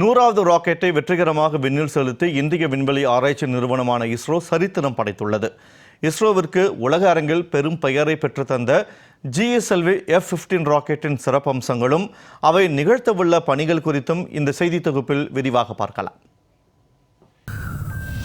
நூறாவது ராக்கெட்டை வெற்றிகரமாக விண்ணில் செலுத்தி இந்திய விண்வெளி ஆராய்ச்சி நிறுவனமான இஸ்ரோ சரித்திரம் படைத்துள்ளது. இஸ்ரோவிற்கு உலக அரங்கில் பெரும் பெயரை பெற்றுத்தந்த ஜிஎஸ்எல்வி எஃப் பிப்டீன் ராக்கெட்டின் சிறப்பம்சங்களும் அவை நிகழ்த்தவுள்ள பணிகள் குறித்தும் இந்த செய்தி தொகுப்பில் விரிவாக பார்க்கலாம்.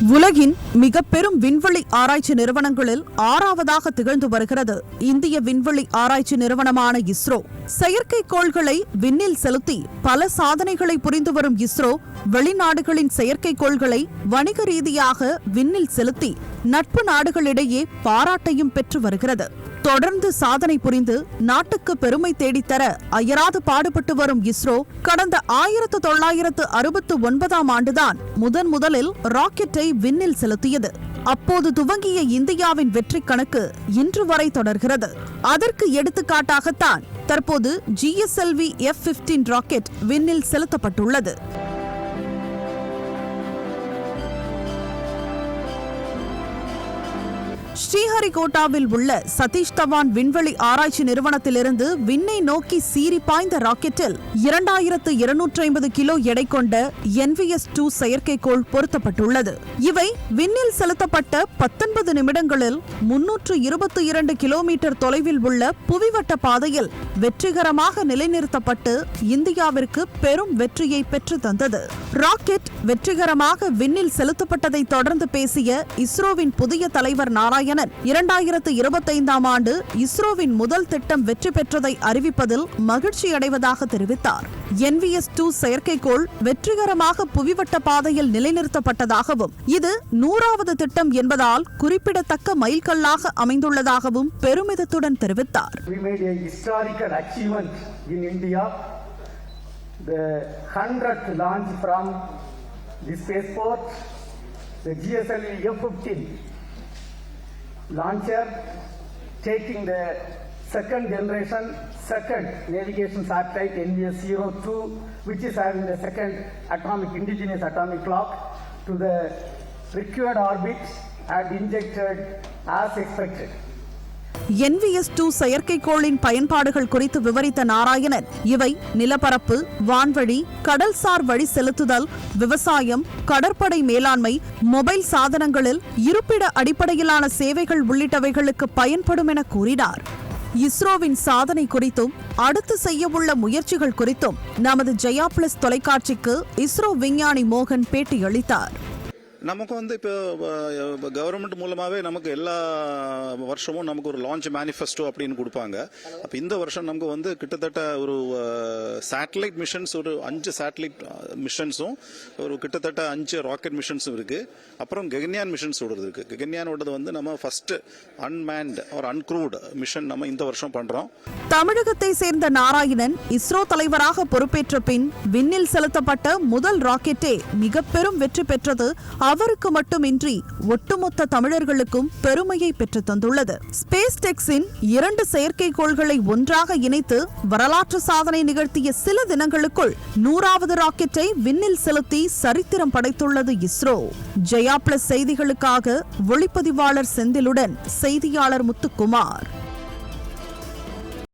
உலகின் மிக பெரும் விண்வெளி ஆராய்ச்சி நிறுவனங்களில் ஆறாவதாக திகழ்ந்து வருகிறது. இந்திய விண்வெளி ஆராய்ச்சி நிறுவனமான இஸ்ரோ செயற்கைக்கோள்களை விண்ணில் செலுத்தி பல சாதனைகளை புரிந்து வரும் இஸ்ரோ வெளிநாடுகளின் செயற்கைக்கோள்களை வணிக ரீதியாக விண்ணில் செலுத்தி நட்பு நாடுகளிடையே பாராட்டையும் பெற்று வருகிறது. தொடர்ந்து சாதனை புரிந்து நாட்டுக்கு பெருமை தேடித்தர அயராது பாடுபட்டு வரும் இஸ்ரோ கடந்த ஆயிரத்து தொள்ளாயிரத்து அறுபத்து ஒன்பதாம் ஆண்டுதான் முதன் முதலில் ராக்கெட்டை விண்ணில் செலுத்தியது. அப்போது துவங்கிய இந்தியாவின் வெற்றி கணக்கு இன்று வரை தொடர்கிறது. அதற்கு எடுத்துக்காட்டாகத்தான் தற்போது ஜிஎஸ்எல்வி எஃப் பிப்டீன் ராக்கெட் விண்ணில் செலுத்தப்பட்டுள்ளது. ஸ்ரீ ஸ்ரீஹரிகோட்டாவில் உள்ள சதீஷ் தவான் விண்வெளி ஆராய்ச்சி நிறுவனத்திலிருந்து விண்ணை நோக்கி சீறி பாய்ந்த ராக்கெட்டில் இரண்டாயிரத்து இருநூற்றி ஐம்பது கிலோ எடை கொண்ட என்விஎஸ் டூ செயற்கைக்கோள் பொருத்தப்பட்டுள்ளது. இவை விண்ணில் செலுத்தப்பட்ட பத்தொன்பது நிமிடங்களில் முன்னூற்று இருபத்தி இரண்டு கிலோமீட்டர் தொலைவில் உள்ள புவிவட்ட பாதையில் வெற்றிகரமாக நிலைநிறுத்தப்பட்டு இந்தியாவிற்கு பெரும் வெற்றியை பெற்று தந்தது. ராக்கெட் வெற்றிகரமாக விண்ணில் செலுத்தப்பட்டதை தொடர்ந்து பேசிய இஸ்ரோவின் புதிய தலைவர் நாராயணன் இரண்டாயிரத்து இருபத்தைந்தாம் ஆண்டு இஸ்ரோவின் முதல் திட்டம் வெற்றி பெற்றதை அறிவிப்பதில் மகிழ்ச்சி அடைவதாக தெரிவித்தார் என்விஎஸ் டூ செயற்கைக்கோள் வெற்றிகரமாக புவிவட்ட பாதையில் நிலைநிறுத்தப்பட்டதாகவும் இது நூறாவது திட்டம் என்பதால் குறிப்பிடத்தக்க மைல்கல்லாக அமைந்துள்ளதாகவும் பெருமிதத்துடன் தெரிவித்தார். The 100th launch from the spaceport, the GSLV F-15 launcher, taking the second generation, second navigation satellite NVS-02, which is having the second atomic, indigenous atomic clock, to the required orbit and injected as expected. NVS two செயற்கைக்கோளின் பயன்பாடுகள் குறித்து விவரித்த நாராயணன் இவை நிலப்பரப்பு வான்வழி கடல்சார் வழி செலுத்துதல் விவசாயம் கடற்படை மேலாண்மை மொபைல் சாதனங்களில் இருப்பிட அடிப்படையிலான சேவைகள் உள்ளிட்டவைகளுக்கு பயன்படும் என கூறினார். இஸ்ரோவின் சாதனை குறித்தும் அடுத்து செய்யவுள்ள முயற்சிகள் குறித்தும் நமது ஜெயா பிளஸ் தொலைக்காட்சிக்கு இஸ்ரோ விஞ்ஞானி மோகன் பேட்டியளித்தார். நமக்கு வந்து இப்போ கவர்மெண்ட் மூலமாகவே நமக்கு எல்லா வருஷமும் நமக்கு ஒரு லான்ச் மேனிஃபெஸ்டோ அப்படின்னு கொடுப்பாங்க. அப்போ இந்த வருஷம் நமக்கு வந்து கிட்டத்தட்ட ஒரு சேட்டலைட் மிஷன்ஸ் ஒரு அஞ்சு சேட்டலைட் மிஷன்ஸும் ஒரு கிட்டத்தட்ட அஞ்சு ராக்கெட் மிஷன்ஸும் இருக்குது அப்புறம் ககன்யான் மிஷன்ஸ் ஓடுறது இருக்கு. ககன்யானோடது வந்து நம்ம ஃபர்ஸ்ட் அன்மேன்ட் ஒரு அன்க்ரூட் மிஷன் நம்ம இந்த வருஷம் பண்ணுறோம் தமிழகத்தை சேர்ந்த நாராயணன் இஸ்ரோ தலைவராக பொறுப்பேற்ற பின் விண்ணில் செலுத்தப்பட்ட முதல் ராக்கெட்டே மிக பெரும் வெற்றி பெற்றது அவருக்கு மட்டுமின்றி ஒட்டுமொத்த தமிழர்களுக்கும் பெருமையை பெற்று தந்துள்ளது. ஸ்பேஸ் டெக்ஸின் இரண்டு செயற்கைக்கோள்களை ஒன்றாக இணைத்து வரலாற்று சாதனை நிகழ்த்திய சில தினங்களுக்குள் நூறாவது ராக்கெட்டை விண்ணில் செலுத்தி சரித்திரம் படைத்துள்ளது இஸ்ரோ. ஜெயா பிளஸ் செய்திகளுக்காக ஒளிப்பதிவாளர் செந்திலுடன் செய்தியாளர் முத்துக்குமார்.